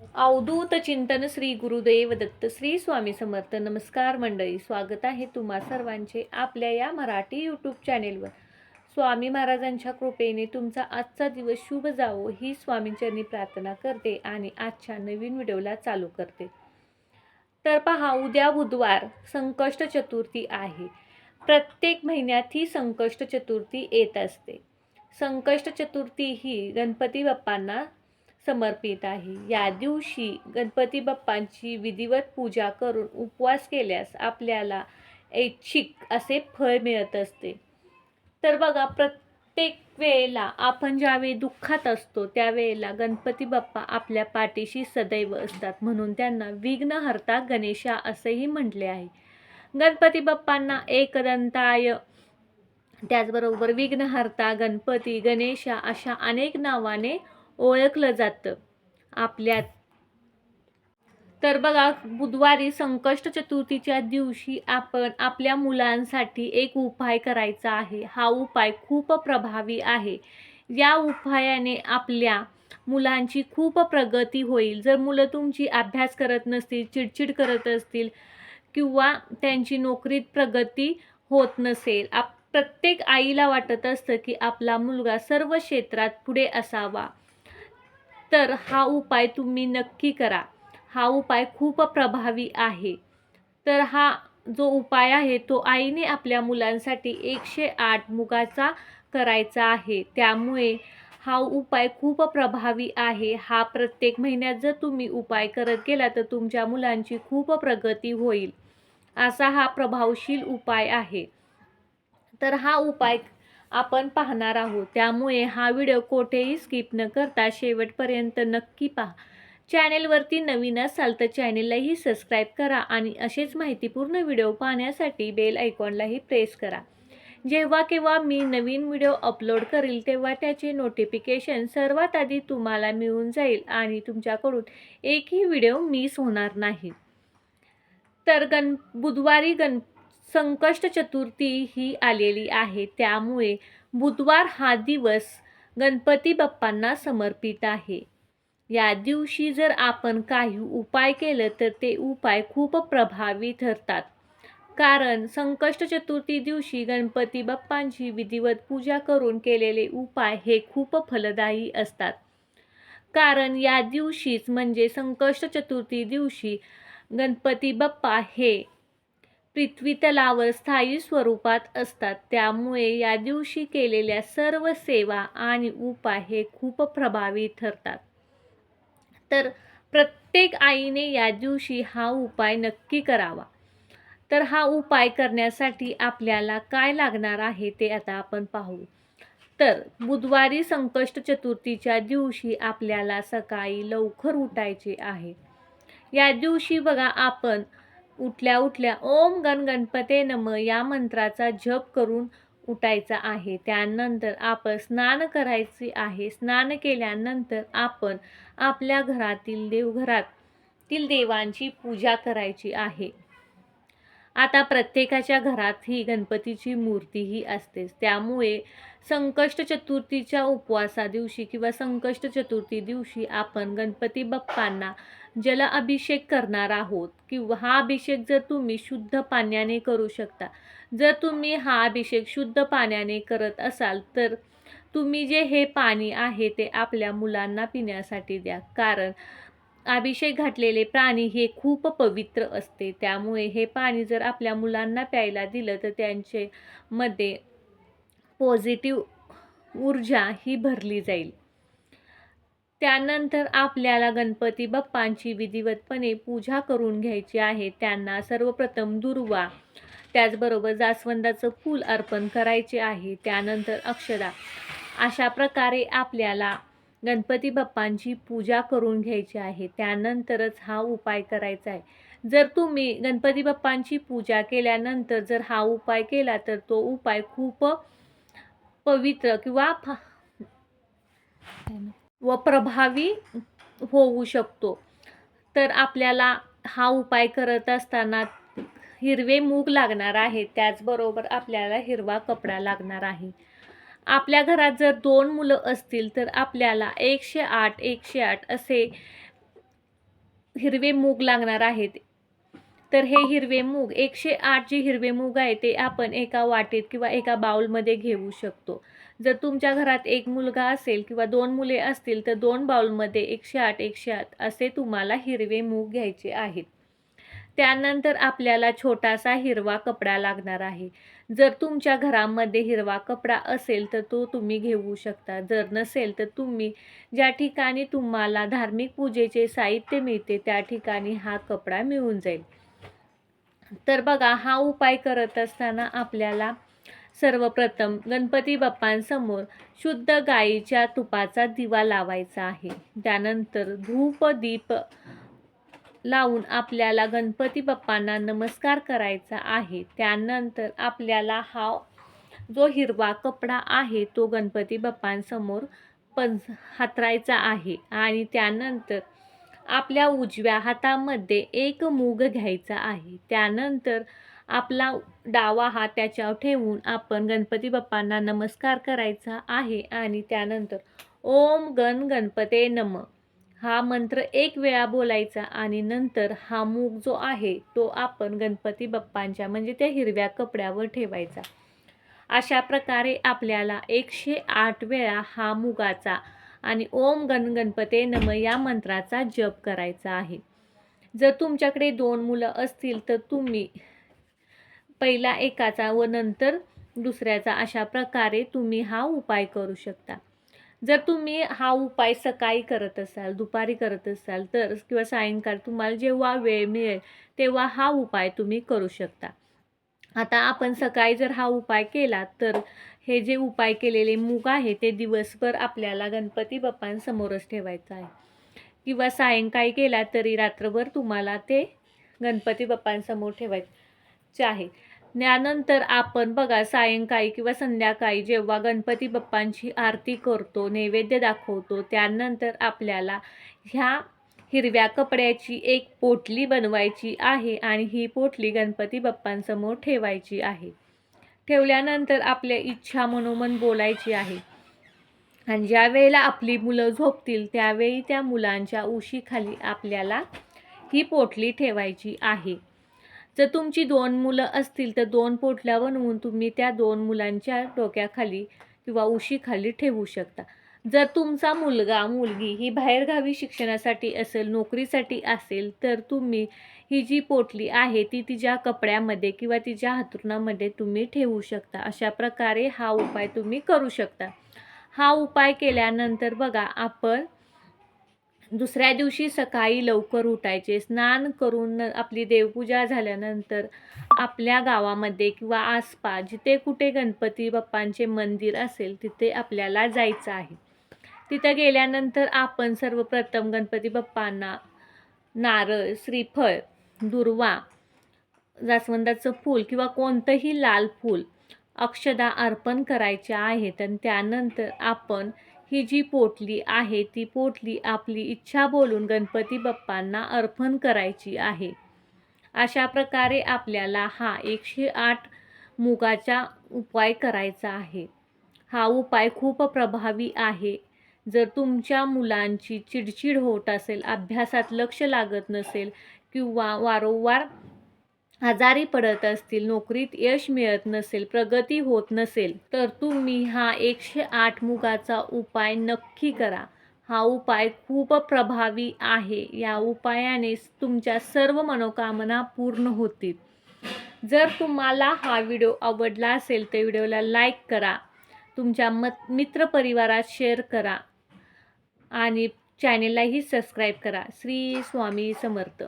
अवधूत चिंतन श्री गुरुदेव दत्त श्री स्वामी समर्थ. नमस्कार मंडळी स्वागत आहे तुम्हा सर्वांचे आपल्या या मराठी यूट्यूब चॅनेलवर स्वामी महाराजांच्या कृपेने तुमचा आजचा दिवस शुभ जावो ही स्वामींचरणी प्रार्थना करते आणि आजच्या नवीन व्हिडिओला चालू करते. तर पहा उद्या बुधवार संकष्ट चतुर्थी आहे. प्रत्येक महिन्यात ही संकष्ट चतुर्थी येत असते. संकष्ट चतुर्थी ही गणपती बाप्पांना समर्पित आहे. या दिवशी गणपती बाप्पांची विधिवत पूजा करून उपवास केल्यास आपल्याला ऐच्छिक असे फळ मिळत असते. तर बघा प्रत्येक वेळेला आपण ज्यावेळी दुःखात असतो त्यावेळेला गणपती बाप्पा आपल्या पाठीशी सदैव असतात. म्हणून त्यांना विघ्नहर्ता गणेशा असेही म्हटले आहे. गणपती बाप्पांना एकदंताय त्याचबरोबर विघ्नहर्ता गणपती गणेशा अशा अनेक नावाने ओळखलं जातं. आपल्यात. तर बघा बुधवारी संकष्ट चतुर्थीच्या दिवशी आपण आपल्या मुलांसाठी एक उपाय करायचा आहे. हा उपाय खूप प्रभावी आहे. या उपायाने आपल्या मुलांची खूप प्रगती होईल. जर मुलं तुमची अभ्यास करत नसतील चिडचिड करत असतील किंवा त्यांची नोकरीत प्रगती होत नसेल आप प्रत्येक आईला वाटत असतं की आपला मुलगा सर्व क्षेत्रात पुढे असावा. तर हा उपाय तुम्ही नक्की करा. हा उपाय खूप प्रभावी आहे. तर हा जो उपाय आहे तो आईने आपल्या मुलांसाठी एकशे आठ मुगाचा करायचा आहे. त्यामुळे हा उपाय खूप प्रभावी आहे. हा प्रत्येक महिन्यात जर तुम्ही उपाय करत गेला तर तुमच्या मुलांची खूप प्रगती होईल. असा हा प्रभावशील उपाय आहे. तर हा उपाय आपण पाहणार आहोत. त्यामुळे हा व्हिडिओ कोठेही स्किप न करता शेवटपर्यंत नक्की पहा. चॅनेलवरती नवीन असाल तर चॅनेललाही सबस्क्राईब करा आणि असेच माहितीपूर्ण व्हिडिओ पाहण्यासाठी बेल आयकॉनलाही प्रेस करा. जेव्हा केव्हा मी नवीन व्हिडिओ अपलोड करेल तेव्हा त्याचे नोटिफिकेशन सर्वात आधी तुम्हाला मिळून जाईल आणि तुमच्याकडून एकही व्हिडिओ मिस होणार नाही. तर गण बुधवारी गण संकष्ट चतुर्थी ही आलेली आहे. त्यामुळे बुधवार हा दिवस गणपती बाप्पांना समर्पित आहे. या दिवशी जर आपण काही उपाय केलं तर ते उपाय खूप प्रभावी ठरतात. कारण संकष्ट चतुर्थी दिवशी गणपती बाप्पांची विधिवत पूजा करून केलेले उपाय हे खूप फलदायी असतात. कारण या दिवशीच म्हणजे संकष्ट चतुर्थी दिवशी गणपती बाप्पा हे पृथ्वीतलावर स्थायी स्वरूपात असतात. त्यामुळे या दिवशी केलेल्या सर्व सेवा आणि उपाय हे खूप प्रभावी ठरतात. तर प्रत्येक आईने या दिवशी हा उपाय नक्की करावा. तर हा उपाय करण्यासाठी आपल्याला काय लागणार आहे ते आता आपण पाहू. तर बुधवारी संकष्ट चतुर्थीच्या दिवशी आपल्याला सकाळी लवकर उठायचे आहे. या दिवशी बघा आपण उठल्या उठल्या ओम गण गणपते नम या मंत्राचा जप करून उठायचा आहे. त्यानंतर आपण स्नान करायचे आहे. स्नान केल्यानंतर आपण आपल्या घरातील देवघरातील देवांची पूजा करायची आहे. आता प्रत्येकाच्या घरात ही गणपतीची मूर्तीही असतेच. त्यामुळे संकष्ट चतुर्थीच्या उपवासा दिवशी किंवा संकष्ट चतुर्थी दिवशी आपण गणपती बाप्पांना जल अभिषेक करणार आहोत किंवा हा अभिषेक जर तुम्ही शुद्ध पाण्याने करू शकता. जर तुम्ही हा अभिषेक शुद्ध पाण्याने करत असाल तर तुम्ही जे हे पाणी आहे ते आपल्या मुलांना पिण्यासाठी द्या. कारण अभिषेक घातलेले प्राणी हे खूप पवित्र असते. त्यामुळे हे पाणी जर आपल्या मुलांना प्यायला दिलं तर त्यांचे मध्ये पॉझिटिव्ह ऊर्जा ही भरली जाईल. त्यानंतर आपल्याला गणपती बाप्पांची विधिवतपणे पूजा करून घ्यायची आहे. त्यांना सर्वप्रथम दुर्वा त्याचबरोबर जास्वंदाचं फूल अर्पण करायचे आहे. त्यानंतर अक्षरा अशा प्रकारे आपल्याला गणपती बाप्पांची पूजा करून घ्यायची आहे. त्यानंतरच हा उपाय करायचा आहे. जर तुम्ही गणपती बाप्पांची पूजा केल्यानंतर जर हा उपाय केला तर तो उपाय खूप पवित्र किंवा व प्रभावी होऊ शकतो. तर आपल्याला हा उपाय करत असताना हिरवे मूग लागणार आहे. त्याचबरोबर आपल्याला हिरवा कपडा लागणार आहे. आपल्या घरात जर दोन मुलं असतील तर आपल्याला एकशे आठ एकशे आठ असे हिरवे मूग लागणार आहेत. तर हे हिरवे मूग एकशे आठ जे हिरवे मूग आहे ते आपण एका वाटेत किंवा एका बाउलमध्ये घेऊ शकतो. जर तुमच्या घरात एक मुलगा असेल किंवा दोन मुले असतील तर दोन बाउलमध्ये एकशे आठ एकशे आठ असे तुम्हाला हिरवे मूग घ्यायचे आहेत. त्यानंतर आपल्याला छोटासा हिरवा कपडा लागणार आहे. जर तुमच्या घरामध्ये हिरवा कपडा असेल तर तो तुम्ही घेऊ शकता. जर नसेल तर तुम्ही ज्या ठिकाणी तुम्हाला धार्मिक पूजेचे साहित्य मिळते त्या ठिकाणी हा कपडा मिळून जाईल. तर बघा हा उपाय करत असताना आपल्याला सर्वप्रथम गणपती बाप्पांसमोर शुद्ध गाईच्या तुपाचा दिवा लावायचा आहे. त्यानंतर धूप दीप लावून आपल्याला गणपती बाप्पांना नमस्कार करायचा आहे. त्यानंतर आपल्याला हा जो हिरवा कपडा आहे तो गणपती बाप्पांसमोर पंज हातरायचा आहे. आणि त्यानंतर आपल्या उजव्या हातामध्ये एक मूग घ्यायचा आहे. त्यानंतर आपला डावा हात त्याच्यावर ठेवून आपण गणपती बाप्पांना नमस्कार करायचा आहे आणि त्यानंतर ओम गण गणपते नम. हा मंत्र एक वेळा बोलायचा आणि नंतर हा मूग जो आहे तो आपण गणपती बाप्पांच्या म्हणजे त्या हिरव्या कपड्यावर ठेवायचा. अशा प्रकारे आपल्याला एकशे आठ वेळा हा मुगाचा आणि ओम गण गणपते नम या मंत्राचा जप करायचा आहे. जर तुमच्याकडे दोन मुलं असतील तर तुम्ही पहिला एकाचा व नंतर दुसऱ्याचा अशा प्रकारे तुम्ही हा उपाय करू शकता. जर तुम्ही हा उपाय सकाळी करत असाल दुपारी करत असाल तर किंवा सायंकाळ तुम्हाला जेव्हा वेळ मिळेल तेव्हा हा उपाय तुम्ही करू शकता. आता आपण सकाळी जर हा उपाय केला तर हे जे उपाय केलेले मूग आहे ते दिवसभर आपल्याला गणपती बाप्पांसमोरच ठेवायचं आहे. किंवा सायंकाळी केला तरी रात्रभर तुम्हाला ते गणपती बाप्पांसमोर ठेवायचे आहे. त्यानंतर आपण बघा सायंकाळी किंवा संध्याकाळी जेव्हा गणपती बाप्पांची आरती करतो नैवेद्य दाखवतो त्यानंतर आपल्याला ह्या हिरव्या कपड्याची एक पोटली बनवायची आहे आणि ही पोटली गणपती बाप्पांसमोर ठेवायची आहे. ठेवल्यानंतर आपल्या इच्छा मनोमन बोलायची आहे. आणि ज्या वेळेला आपली मुलं झोपतील त्यावेळी त्या मुलांच्या उशीखाली आपल्याला ही पोटली ठेवायची आहे. जर तुमची दोन मुलं असतील तर दोन पोटल्या बनवून तुम्ही त्या दोन मुलांच्या डोक्याखाली किंवा उशीखाली ठेवू शकता. जर तुमचा मुलगा मुलगी ही बाहेरगावी शिक्षणासाठी असेल नोकरीसाठी असेल तर तुम्ही ही जी पोटली आहे ती तिच्या कपड्यामध्ये किंवा तिच्या हातरुणामध्ये तुम्ही ठेवू शकता. अशा प्रकारे हा उपाय तुम्ही करू शकता. हा उपाय केल्यानंतर बघा आपण दुसऱ्या दिवशी सकाळी लवकर उठायचे स्नान करून आपली देवपूजा झाल्यानंतर आपल्या गावामध्ये किंवा आसपास जिथे कुठे गणपती बाप्पांचे मंदिर असेल तिथे आपल्याला जायचं आहे. तिथं गेल्यानंतर आपण सर्वप्रथम गणपती बाप्पांना नारळ श्रीफळ दुर्वा जास्वंदाचं फूल किंवा कोणतंही लाल फूल अक्षदा अर्पण करायचे आहेत आणि त्यानंतर आपण ही जी पोटली आहे ती पोटली आपली इच्छा बोलून गणपती बाप्पांना अर्पण करायची आहे. अशा प्रकारे आपल्याला हा एकशे आठ मुगाचा उपाय करायचा आहे. हा उपाय खूप प्रभावी आहे. जर तुमच्या मुलांची चिडचिड होत असेल अभ्यासात लक्ष लागत नसेल किंवा वारंवार आजारी पडत असतील नोकरीत यश मिळत नसेल प्रगती होत नसेल तर तुम्ही हा एकशे आठ मुगाचा उपाय नक्की करा. हा उपाय खूप प्रभावी आहे. या उपायाने तुमच्या सर्व मनोकामना पूर्ण होतील. जर तुम्हाला हा व्हिडिओ आवडला असेल तर व्हिडिओला लाईक करा. तुमच्या मत मित्रपरिवारात शेअर करा. आणि चॅनेललाही सबस्क्राईब करा. श्री स्वामी समर्थ.